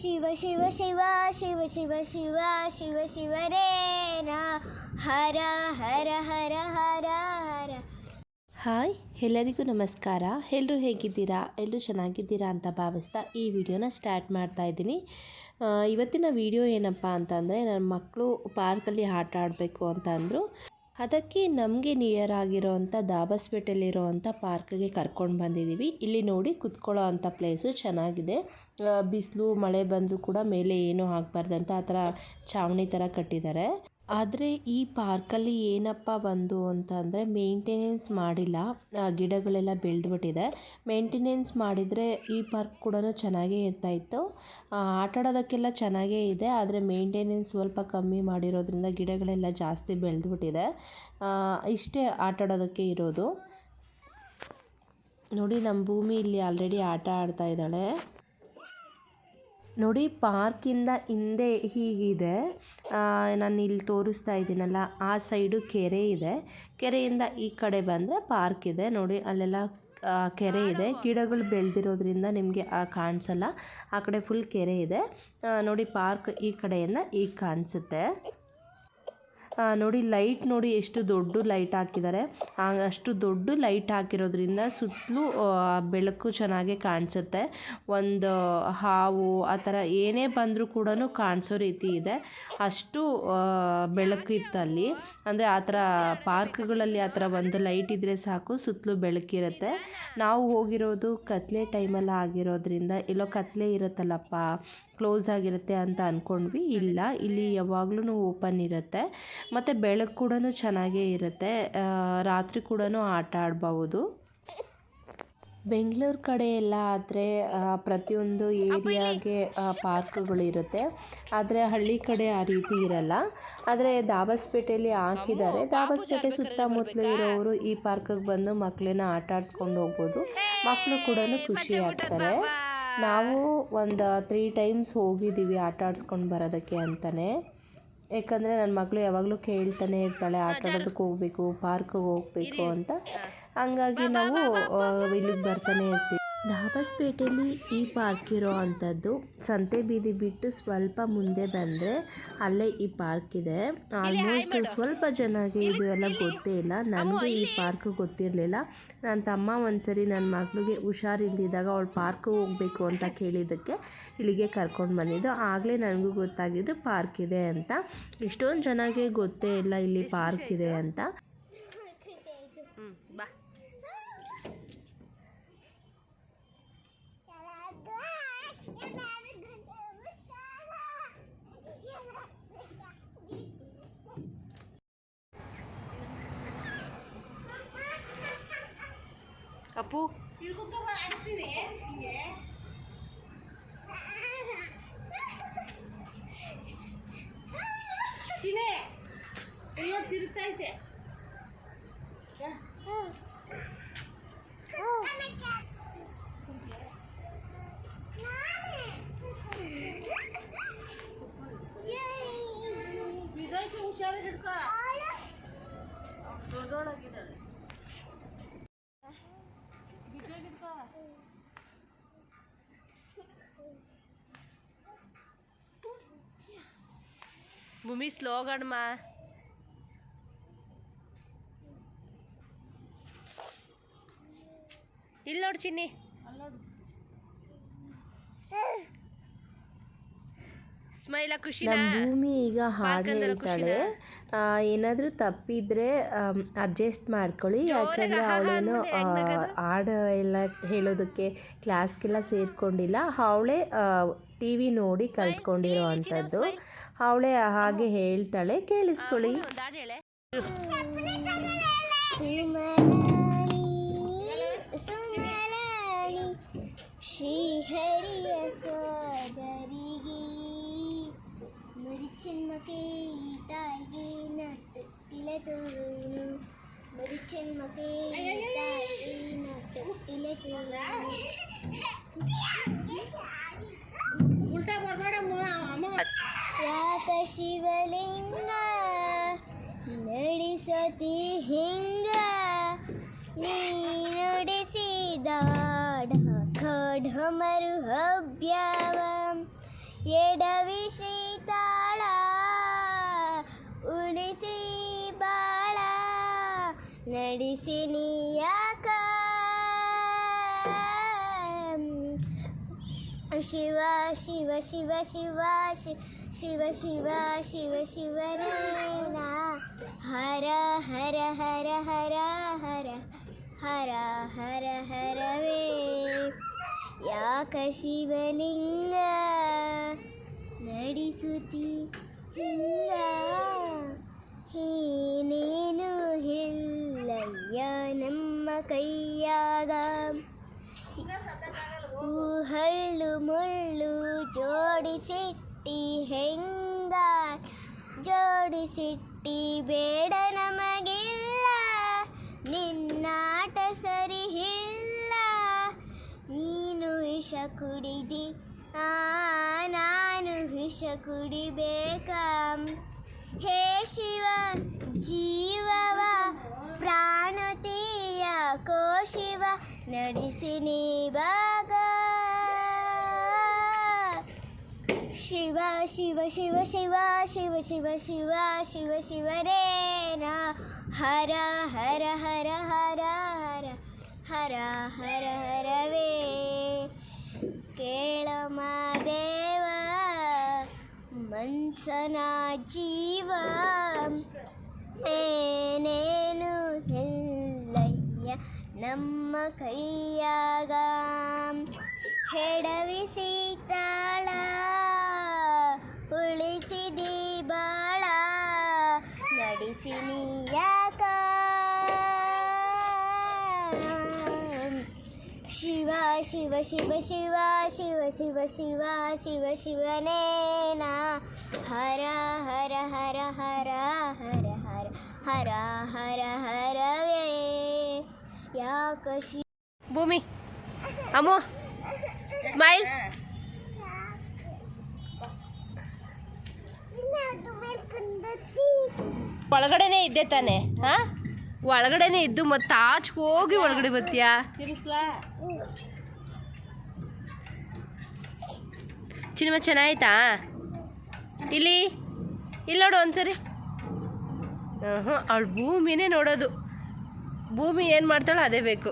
ಶಿವ ಶಿವ ಶಿವ ಶಿವ ಶಿವ ಶಿವ ಶಿವ ಶಿವರೇನ ರಾ ಹರ ಹರ ಹರ ಹರ ಹರ. ಹಾಯ್, ಎಲ್ಲರಿಗೂ ನಮಸ್ಕಾರ. ಎಲ್ಲರೂ ಹೇಗಿದ್ದೀರಾ? ಎಲ್ಲರೂ ಚೆನ್ನಾಗಿದ್ದೀರಾ ಅಂತ ಭಾವಿಸ್ತಾ ಈ ವಿಡಿಯೋನ ಸ್ಟಾರ್ಟ್ ಮಾಡ್ತಾ ಇದ್ದೀನಿ. ಇವತ್ತಿನ ವಿಡಿಯೋ ಏನಪ್ಪ ಅಂತಂದರೆ, ನನ್ನ ಮಕ್ಕಳು ಪಾರ್ಕಲ್ಲಿ ಆಟ ಆಡಬೇಕು ಅಂತ ಅಂದರು. ಅದಕ್ಕೆ ನಮಗೆ ನಿಯರ್ ಆಗಿರೋವಂಥ ದಾಬಸ್ಪೇಟೆಯಲ್ಲಿರೋವಂಥ ಪಾರ್ಕ್ಗೆ ಕರ್ಕೊಂಡು ಬಂದಿದ್ದೀವಿ ಇಲ್ಲಿ ನೋಡಿ ಕುತ್ಕೊಳ್ಳೋ ಅಂಥ ಪ್ಲೇಸು ಚೆನ್ನಾಗಿದೆ. ಬಿಸಿಲು, ಮಳೆ ಬಂದರೂ ಕೂಡ ಮೇಲೆ ಏನೂ ಆಗಬಾರ್ದಂತ ಆ ಥರ ಛಾವಣಿ ಥರ ಕಟ್ಟಿದ್ದಾರೆ. ಆದರೆ ಈ ಪಾರ್ಕಲ್ಲಿ ಏನಪ್ಪ ಬಂದು ಅಂತಂದರೆ ಮೇಂಟೆನೆನ್ಸ್ ಮಾಡಿಲ್ಲ. ಗಿಡಗಳೆಲ್ಲ ಬೆಳೆದ್ಬಿಟ್ಟಿದೆ. ಮೇಂಟೆನೆನ್ಸ್ ಮಾಡಿದರೆ ಈ ಪಾರ್ಕ್ ಕೂಡ ಚೆನ್ನಾಗೇ ಇರ್ತಾಯಿತ್ತು ಇತ್ತು. ಆಟ ಆಡೋದಕ್ಕೆಲ್ಲ ಚೆನ್ನಾಗೇ ಇದೆ, ಆದರೆ ಮೇಂಟೆನೆನ್ಸ್ ಸ್ವಲ್ಪ ಕಮ್ಮಿ ಮಾಡಿರೋದ್ರಿಂದ ಗಿಡಗಳೆಲ್ಲ ಜಾಸ್ತಿ ಬೆಳೆದ್ಬಿಟ್ಟಿದೆ. ಇಷ್ಟೇ ಆಟಾಡೋದಕ್ಕೆ ಇರೋದು. ನೋಡಿ ನಮ್ಮ ಭೂಮಿ ಇಲ್ಲಿ ಆಲ್ರೆಡಿ ಆಟ ಆಡ್ತಾ ಇದ್ದಾಳೆ. ನೋಡಿ, ಪಾರ್ಕಿಂದ ಹಿಂದೆ ಹೀಗಿದೆ. ನಾನು ಇಲ್ಲಿ ತೋರಿಸ್ತಾ ಇದ್ದೀನಲ್ಲ, ಆ ಸೈಡು ಕೆರೆ ಇದೆ. ಕೆರೆಯಿಂದ ಈ ಕಡೆ ಬಂದರೆ ಪಾರ್ಕ್ ಇದೆ. ನೋಡಿ, ಅಲ್ಲೆಲ್ಲ ಕೆರೆ ಇದೆ. ಗಿಡಗಳು ಬೆಳೆದಿರೋದ್ರಿಂದ ನಿಮಗೆ, ಆ, ಕಾಣಿಸಲ್ಲ. ಆ ಕಡೆ ಫುಲ್ ಕೆರೆ ಇದೆ. ನೋಡಿ, ಪಾರ್ಕ್ ಈ ಕಡೆಯಿಂದ ಈಗ ಕಾಣಿಸುತ್ತೆ. ನೋಡಿ, ಲೈಟ್ ನೋಡಿ ಎಷ್ಟು ದೊಡ್ಡ ಲೈಟ್ ಹಾಕಿದ್ದಾರೆ. ಅಷ್ಟು ದೊಡ್ಡ ಲೈಟ್ ಹಾಕಿರೋದ್ರಿಂದ ಸುತ್ತಲೂ ಬೆಳಕು ಚೆನ್ನಾಗಿ ಕಾಣಿಸುತ್ತೆ. ಒಂದು ಹಾವು, ಆ ಥರ ಏನೇ ಬಂದರೂ ಕೂಡ ಕಾಣಿಸೋ ರೀತಿ ಇದೆ. ಅಷ್ಟು ಬೆಳಕು ಇತ್ತಲ್ಲಿ ಅಂದರೆ ಆ ಥರ ಪಾರ್ಕ್ಗಳಲ್ಲಿ ಆ ಥರ ಒಂದು ಲೈಟ್ ಇದ್ದರೆ ಸಾಕು, ಸುತ್ತಲೂ ಬೆಳಕಿರುತ್ತೆ. ನಾವು ಹೋಗಿರೋದು ಕತ್ಲೆ ಟೈಮಲ್ಲಿ ಆಗಿರೋದ್ರಿಂದ, ಎಲ್ಲೋ ಕತ್ಲೆ ಇರುತ್ತಲ್ಲಪ್ಪ, ಕ್ಲೋಸ್ ಆಗಿರುತ್ತೆ ಅಂತ ಅಂದ್ಕೊಂಡ್ವಿ ಇಲ್ಲ, ಇಲ್ಲಿ ಯಾವಾಗ್ಲೂ ಓಪನ್ ಇರುತ್ತೆ. ಮತ್ತು ಬೆಳಕು ಕೂಡ ಚೆನ್ನಾಗೇ ಇರುತ್ತೆ. ರಾತ್ರಿ ಕೂಡ ಆಟ ಆಡ್ಬೌದು. ಬೆಂಗಳೂರು ಕಡೆ ಎಲ್ಲ ಆದರೆ ಪ್ರತಿಯೊಂದು ಏರಿಯಾಗೆ ಪಾರ್ಕ್ಗಳಿರುತ್ತೆ ಆದರೆ ಹಳ್ಳಿ ಕಡೆ ಆ ರೀತಿ ಇರಲ್ಲ. ಆದರೆ ದಾಬಸ್ಪೇಟೆಯಲ್ಲಿ ಹಾಕಿದ್ದಾರೆ. ದಾಬಸ್ಪೇಟೆ ಸುತ್ತಮುತ್ತಲು ಇರೋರು ಈ ಪಾರ್ಕಿಗೆ ಬಂದು ಮಕ್ಕಳನ್ನ ಆಟ ಆಡಿಸ್ಕೊಂಡು ಹೋಗ್ಬೋದು. ಮಕ್ಕಳು ಕೂಡ ಖುಷಿ ಆಗ್ತಾರೆ ನಾವು ಒಂದು ತ್ರೀ ಟೈಮ್ಸ್ ಹೋಗಿದ್ದೀವಿ ಆಟ ಆಡಿಸ್ಕೊಂಡು ಬರೋದಕ್ಕೆ ಅಂತಲೇ ಯಾಕಂದರೆ ನನ್ನ ಮಗಳು ಯಾವಾಗಲೂ ಕೇಳ್ತಾನೆ ಇರ್ತಾಳೆ ಆಟ ಆಡೋದಕ್ಕೆ ಹೋಗ್ಬೇಕು ಪಾರ್ಕಿಗೆ ಹೋಗ್ಬೇಕು ಅಂತ. ಹಂಗಾಗಿ ನಾವು ಇಲ್ಲಿಗೆ ಬರ್ತಾನೆ ಇರ್ತೀವಿ. ದಾಬಸ್ಪೇಟೆಯಲ್ಲಿ ಈ ಪಾರ್ಕ್ ಇರೋ ಅಂಥದ್ದು ಸಂತೆ ಬೀದಿ ಬಿಟ್ಟು ಸ್ವಲ್ಪ ಮುಂದೆ ಬಂದರೆ ಅಲ್ಲೇ ಈ ಪಾರ್ಕ್ ಇದೆ. ಆಲ್ಮೋಸ್ಟ್ ಸ್ವಲ್ಪ ಜನಕ್ಕೆ ಇದು ಎಲ್ಲ ಗೊತ್ತೇ ಇಲ್ಲ. ನನಗೂ ಈ ಪಾರ್ಕ್ ಗೊತ್ತಿರಲಿಲ್ಲ. ನನ್ನ ತಮ್ಮ ಒಂದ್ಸರಿ ನನ್ನ ಮಗಳಿಗೆ ಹುಷಾರಿಲ್ದಿದ್ದಾಗ ಅವಳು ಪಾರ್ಕ್ ಹೋಗಬೇಕು ಅಂತ ಕೇಳಿದ್ದಕ್ಕೆ ಇಲ್ಲಿಗೆ ಕರ್ಕೊಂಡು ಬಂದಿದ್ದು. ಆಗಲೇ ನನಗೂ ಗೊತ್ತಾಗಿದ್ದು ಪಾರ್ಕ್ ಇದೆ ಅಂತ. ಇಷ್ಟೊಂದು ಜನಕ್ಕೆ ಗೊತ್ತೇ ಇಲ್ಲ ಇಲ್ಲಿ ಪಾರ್ಕ್ ಇದೆ ಅಂತ. দেখো চিনে তিরুতাইতে ಭೂಮಿ ಸ್ಲೋ ಗಡ್ಮ ಇಲ್ಲಿ ನೋಡು ಚಿನ್ನಿ. ನಮ್ಮ ಭೂಮಿ ಈಗ ಹಾಡು ಹೇಳ್ತಾಳೆ. ಏನಾದರೂ ತಪ್ಪಿದ್ರೆ ಅಡ್ಜಸ್ಟ್ ಮಾಡ್ಕೊಳ್ಳಿ. ಯಾಕಂದರೆ ಅವಳೇನು ಹಾಡು ಎಲ್ಲ ಹೇಳೋದಕ್ಕೆ ಕ್ಲಾಸ್ಗೆಲ್ಲ ಸೇರ್ಕೊಂಡಿಲ್ಲ. ಅವಳೇ ಟಿ ವಿ ನೋಡಿ ಕಲ್ತ್ಕೊಂಡಿರೋ ಅಂಥದ್ದು. ಅವಳೇ ಹಾಗೆ ಹೇಳ್ತಾಳೆ. ಕೇಳಿಸ್ಕೊಳ್ಳಿ. ಯಾಕ ಶಿವಲಿಂಗ ನಡೆಸತಿ ಹಿಂಗ ನೀ ನುಡಿಸಿದ ಖಡ್ ಮರು ಹವ್ಯವ ಎಡವಿಸಿ ನಡೆಸಿ ನೀಯಾಕ ಶಿವ ಶಿವ ಶಿವ ಶಿವ ಶಿ- ಶಿವ ಶಿವ ಶಿವ ಶಿವರೇನ ಹರ ಹರ ಹರ ಹರ ಹರ ಹರ ಹರ ಹರವೇ ಯಾಕ ಶಿವಲಿಂಗ ನಡೆಸುತ್ತಿ ಹಿಂಗ ಏನೇನು ಹಿಲ್ಲಯ್ಯ ನಮ್ಮ ಕೈಯಾಗ ಹಳ್ಳು ಮುಳ್ಳು ಜೋಡಿಸಿಟ್ಟಿ, ಹೆಂಗ ಜೋಡಿಸಿಟ್ಟಿ, ಬೇಡ ನಮಗಿಲ್ಲ, ನಿನ್ನಾಟ ಸರಿ ಇಲ್ಲ ನೀನು ವಿಷ ಕುಡಿದಿ, ಆ, ನಾನು ವಿಷ ಕುಡಿಬೇಕ? ಹೇ ಶಿವ ಜೀವವ ಶಿವ ನಡೆಸಿ ನೀವಾಗ ಶಿವ ಶಿವ ಶಿವ ಶಿವ ಶಿವ ಶಿವ ಶಿವ ಶಿವ ಶಿವರೇನ ಹರ ಹರ ಹರ ಹರ ಹರ ಹರ ಹರ, ಹರವೇ. ಕೇಳ ಮಾದೇವ ಮನ್ಸನ ನಮ್ಮ ಕೈಯಾಗ. ಹೆಡವಿಸಿ ತಾಳ ಉಳಿಸಿದಿ ಬಾಳ, ನಡೆಸಿ ನೀಯಾಕ. ಶಿವ ಶಿವ ಶಿವ ಶಿವ ಶಿವ ಶಿವ ಶಿವ ಶಿವ ಶಿವನೇನ ಹರ ಹರ ಹರ ಹರ ಹರ ಹರ ಹರ ಹರ ಹರವೇ ಯಾಕ ಶಿ ಭೂಮಿ. ಅಮ್ಮು ಸ್ಮೈಲ್ ಒಳಗಡೆನೆ ಇದ್ದೆ ತಾನೆ ಹಾ? ಒಳಗಡೆನೆ ಇದ್ದು ಮತ್ತೆ ಆಚೆ ಹೋಗಿ ಒಳಗಡೆ ಬರ್ತೀಯಾ? ಸಿನಿಮಾ ಚೆನ್ನಾಯ್ತಾ? ಇಲ್ಲಿ ಇಲ್ಲಿ ನೋಡು ಒಂದ್ಸರಿ. ಹ್ಞೂ ಅವಳು ಭೂಮಿನೇ ನೋಡೋದು. ಭೂಮಿ ಏನು ಮಾಡ್ತಾಳೋ ಅದೇ ಬೇಕು.